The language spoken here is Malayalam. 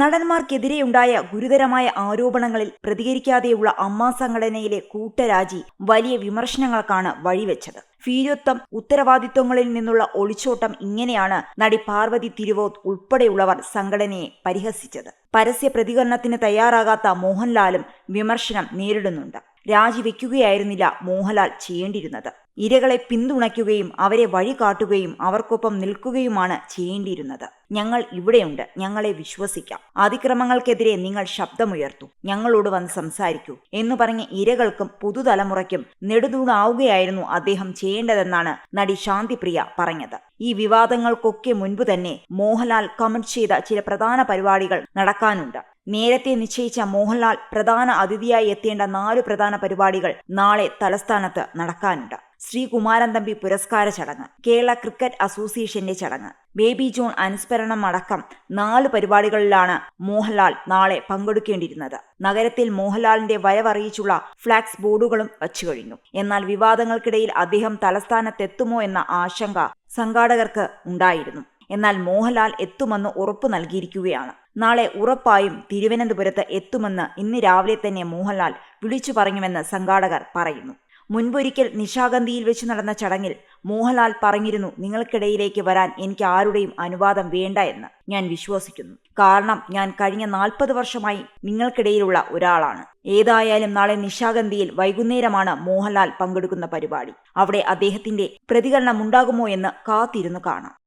നടന്മാർക്കെതിരെയുണ്ടായ ഗുരുതരമായ ആരോപണങ്ങളിൽ പ്രതികരിക്കാതെയുള്ള അമ്മ സംഘടനയിലെ കൂട്ടരാജി വലിയ വിമർശനങ്ങൾക്കാണ് വഴിവെച്ചത്. ഫീരത്വം ഉത്തരവാദിത്വങ്ങളിൽ നിന്നുള്ള ഒളിച്ചോട്ടം ഇങ്ങനെയാണ് നടി പാർവതി തിരുവോത്ത് ഉൾപ്പെടെയുള്ളവർ സംഘടനയെ പരിഹസിച്ചത്. പരസ്യ പ്രതികരണത്തിന് തയ്യാറാകാത്ത മോഹൻലാലും വിമർശനം നേരിടുന്നുണ്ട്. രാജിവെക്കുകയായിരുന്നില്ല മോഹൻലാൽ ചെയ്യേണ്ടിയിരുന്നത്. ഇരകളെ പിന്തുണയ്ക്കുകയും അവരെ വഴി കാട്ടുകയും അവർക്കൊപ്പം നിൽക്കുകയുമാണ് ചെയ്യേണ്ടിയിരുന്നത്. ഞങ്ങൾ ഇവിടെയുണ്ട്. ഞങ്ങളെ വിശ്വസിക്കാം. അതിക്രമങ്ങൾക്കെതിരെ നിങ്ങൾ ശബ്ദമുയർത്തു. ഞങ്ങളോട് വന്ന് സംസാരിക്കൂ എന്ന് പറഞ്ഞ ഇരകൾക്കും പുതുതലമുറയ്ക്കും നെടുതൂണാവുകയായിരുന്നു അദ്ദേഹം ചെയ്യേണ്ടതെന്നാണ് നടി ശാന്തിപ്രിയ പറഞ്ഞത്. ഈ വിവാദങ്ങൾക്കൊക്കെ മുൻപ് തന്നെ മോഹൻലാൽ കമന്റ് ചെയ്ത ചില പ്രധാന പരിപാടികൾ നടക്കാനുണ്ട്. നേരത്തെ നിശ്ചയിച്ച മോഹൻലാൽ പ്രധാന അതിഥിയായി എത്തേണ്ട നാല് പ്രധാന പരിപാടികൾ നാളെ തലസ്ഥാനത്ത് നടക്കാനുണ്ട്. ശ്രീകുമാരൻ തമ്പി പുരസ്കാര ചടങ്ങ് കേരള ക്രിക്കറ്റ് അസോസിയേഷന്റെ ചടങ്ങ് ബേബി ജോൺ അനുസ്മരണം അടക്കം നാല് പരിപാടികളിലാണ് മോഹൻലാൽ നാളെ പങ്കെടുക്കേണ്ടിയിരുന്നത്. നഗരത്തിൽ മോഹൻലാലിന്റെ വരവറിയിച്ചുള്ള ഫ്ളാക്സ് ബോർഡുകളും വച്ചു കഴിഞ്ഞു. എന്നാൽ വിവാദങ്ങൾക്കിടയിൽ അദ്ദേഹം തലസ്ഥാനത്തെത്തുമോ എന്ന ആശങ്ക സംഘാടകർക്ക് ഉണ്ടായിരുന്നു. എന്നാൽ മോഹൻലാൽ എത്തുമെന്ന് ഉറപ്പു നൽകിയിരിക്കുകയാണ്. നാളെ ഉറപ്പായും തിരുവനന്തപുരത്ത് എത്തുമെന്ന് ഇന്ന് രാവിലെ തന്നെ മോഹൻലാൽ വിളിച്ചു പറഞ്ഞുവെന്ന് സംഘാടകർ പറയുന്നു. മുൻപൊരിക്കൽ നിശാഗന്ധിയിൽ വെച്ച് നടന്ന ചടങ്ങിൽ മോഹൻലാൽ പറഞ്ഞിരുന്നു നിങ്ങൾക്കിടയിലേക്ക് വരാൻ എനിക്ക് ആരുടെയും അനുവാദം വേണ്ട എന്ന്. ഞാൻ വിശ്വസിക്കുന്നു. കാരണം ഞാൻ കഴിഞ്ഞ നാൽപ്പത് വർഷമായി നിങ്ങൾക്കിടയിലുള്ള ഒരാളാണ്. ഏതായാലും നാളെ നിശാഗന്ധിയിൽ വൈകുന്നേരമാണ് മോഹൻലാൽ പങ്കെടുക്കുന്ന പരിപാടി. അവിടെ അദ്ദേഹത്തിന്റെ പ്രതികരണം ഉണ്ടാകുമോ എന്ന് കാത്തിരുന്നു കാണാം.